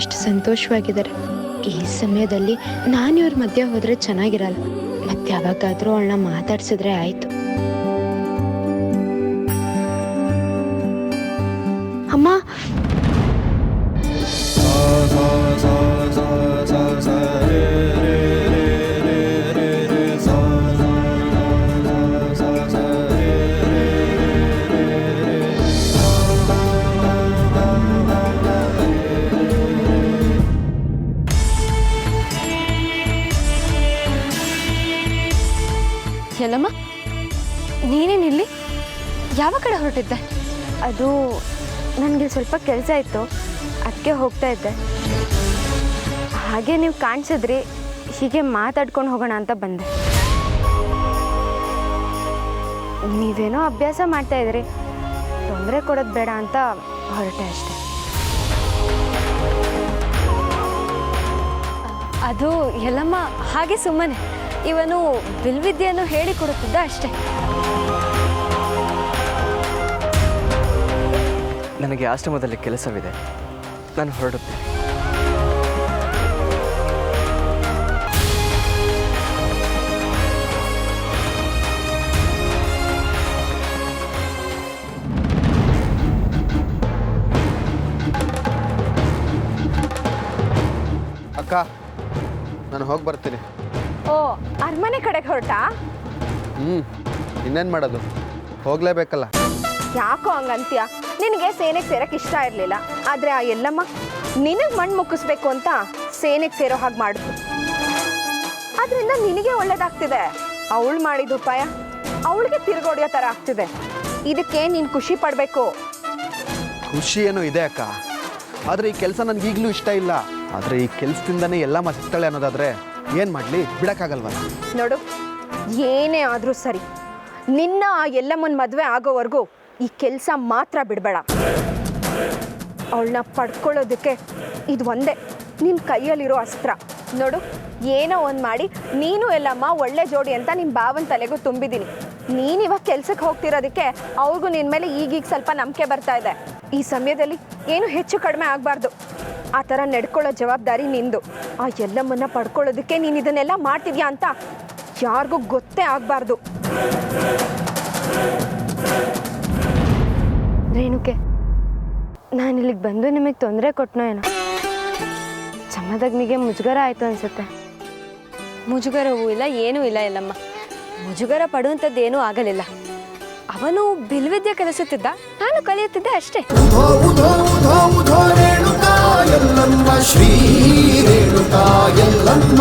ಎಷ್ಟು ಸಂತೋಷವಾಗಿದ್ದಾರೆ. ಈ ಸಮಯದಲ್ಲಿ ನಾನು ಇವ್ರ ಮಧ್ಯೆ ಹೋದ್ರೆ ಚೆನ್ನಾಗಿರಲ್ಲ. ಮತ್ತೆ ಯಾವಾಗಾದ್ರೂ ಅವಳನ್ನ ಮಾತಾಡ್ಸಿದ್ರೆ ಆಯ್ತು. ಎಲ್ಲಮ್ಮ ನೀನೇನಿಲ್ಲಿ? ಯಾವ ಕಡೆ ಹೊರಟಿದ್ದೆ? ಅದು ನನಗೆ ಸ್ವಲ್ಪ ಕೆಲಸ ಇತ್ತು. ಅದಕ್ಕೆ ಹೋಗ್ತಾ ಇದ್ದೆ. ಹಾಗೆ ನೀವು ಕಾಣಿಸಿದ್ರಿ. ಹೀಗೆ ಮಾತಾಡ್ಕೊಂಡು ಹೋಗೋಣ ಅಂತ ಬಂದೆ. ನೀವೇನೋ ಅಭ್ಯಾಸ ಮಾಡ್ತಾ ಇದ್ರಿ ತೊಂದರೆ ಕೊಡೋದು ಬೇಡ ಅಂತ ಹೊರಟೆ ಅಷ್ಟೆ. ಅದು ಎಲ್ಲಮ್ಮ ಹಾಗೆ ಸುಮ್ಮನೆ. ಇವನು ಬಿಲ್ವಿದ್ಯೆಯನ್ನು ಹೇಳಿಕೊಡುತ್ತಿದ್ದ ಅಷ್ಟೇ. ನನಗೆ ಆಶ್ರಮದಲ್ಲಿ ಕೆಲಸವಿದೆ. ನಾನು ಹೊರಡುತ್ತೇನೆ. ಅಕ್ಕ ನಾನು ಹೋಗಿ ಬರ್ತೀನಿ. ಓ ಅರಮನೆ ಕಡೆಗೆ ಹೊರಟಾ? ಹ್ಞೂ ಇನ್ನೇನು ಮಾಡೋದು? ಹೋಗಲೇಬೇಕಲ್ಲ. ಯಾಕೋ ಹಂಗಂತೀಯ? ನಿನಗೆ ಸೇನೆಗೆ ಸೇರಕ್ಕೆ ಇಷ್ಟ ಇರಲಿಲ್ಲ. ಆದರೆ ಆ ಎಲ್ಲಮ್ಮ ನಿನಗೆ ಮಣ್ಣು ಮುಕ್ಕಿಸ್ಬೇಕು ಅಂತ ಸೇನೆಗೆ ಸೇರೋ ಹಾಗೆ ಮಾಡಿದ್ರು ಅದರಿಂದ ನಿನಗೆ ಒಳ್ಳೇದಾಗ್ತಿದೆ. ಅವಳು ಮಾಡಿದ ಉಪಾಯ ಅವಳಿಗೆ ತಿರುಗೋಡಿಯೋ ಥರ ಆಗ್ತಿದೆ. ಇದಕ್ಕೆ ನೀನು ಖುಷಿ ಪಡಬೇಕು. ಖುಷಿ ಏನೋ ಇದೆ ಅಕ್ಕ. ಆದರೆ ಈ ಕೆಲಸ ನನಗೆ ಈಗಲೂ ಇಷ್ಟ ಇಲ್ಲ. ಆದರೆ ಈ ಕೆಲಸದಿಂದನೇ ಎಲ್ಲ ಮಸ್ತಾಳೆ ಅನ್ನೋದಾದರೆ ಏನು ಮಾಡ್ಲಿ? ಬಿಡೋಕ್ಕಾಗಲ್ವಲ್ಲ ನೋಡು, ಏನೇ ಆದರೂ ಸರಿ. ನಿನ್ನ ಆ ಎಲ್ಲಮ್ಮನ ಮದುವೆ ಆಗೋವರೆಗೂ ಈ ಕೆಲಸ ಮಾತ್ರ ಬಿಡಬೇಡ. ಅವಳನ್ನ ಪಡ್ಕೊಳ್ಳೋದಕ್ಕೆ ಇದು ಒಂದೇ. ನಿನ್ನ ಕೈಯಲ್ಲಿರೋ ಅಸ್ತ್ರ. ನೋಡು, ಏನೋ ಒಂದು ಮಾಡಿ. ನೀನು ಎಲ್ಲಮ್ಮ ಒಳ್ಳೆ ಜೋಡಿ ಅಂತ ನಿಮ್ಮ ಬಾವನ್ ತಲೆಗೂ ತುಂಬಿದ್ದೀನಿ ನೀನು ಇವಾಗ ಕೆಲ್ಸಕ್ಕೆ ಹೋಗ್ತಿರೋದಕ್ಕೆ ಅವ್ರಿಗೂ ನಿನ್ನ ಮೇಲೆ ಈಗೀಗ ಸ್ವಲ್ಪ ನಂಬಿಕೆ ಬರ್ತಾ ಇದೆ. ಈ ಸಮಯದಲ್ಲಿ ಏನು ಹೆಚ್ಚು ಕಡಿಮೆ ಆಗಬಾರ್ದು. ಆ ಥರ ನಡ್ಕೊಳ್ಳೋ ಜವಾಬ್ದಾರಿ ನಿಂದು. ಆ ಎಲ್ಲಮ್ಮನ್ನ ಪಡ್ಕೊಳ್ಳೋದಕ್ಕೆ ನೀನು ಇದನ್ನೆಲ್ಲ ಮಾಡ್ತಿದ್ಯಾ ಅಂತ ಯಾರಿಗೂ ಗೊತ್ತೇ ಆಗಬಾರ್ದು. ರೇಣುಕೆ ನಾನು ಇಲ್ಲಿಗೆ ಬಂದು ನಿಮಗೆ ತೊಂದರೆ ಕೊಟ್ಟನೋ ಏನೋ? ಚಮ್ಮದಗ್ನಿಗೆ ಮುಜುಗರ ಆಯಿತು ಅನ್ಸುತ್ತೆ. ಮುಜುಗರವೂ ಇಲ್ಲ ಏನೂ ಇಲ್ಲ ಎಲ್ಲಮ್ಮ. ಮುಜುಗರ ಪಡುವಂಥದ್ದೇನೂ ಆಗಲಿಲ್ಲ. ಅವನು ಬಿಲ್ವಿದ್ಯೆ ಕಲಿಸುತ್ತಿದ್ದ ನಾನು ಕಲಿಯುತ್ತಿದ್ದೆ ಅಷ್ಟೇ. ಶ್ರೀ ರೇಣುಕಾ ಎಲ್ಲಮ್ಮ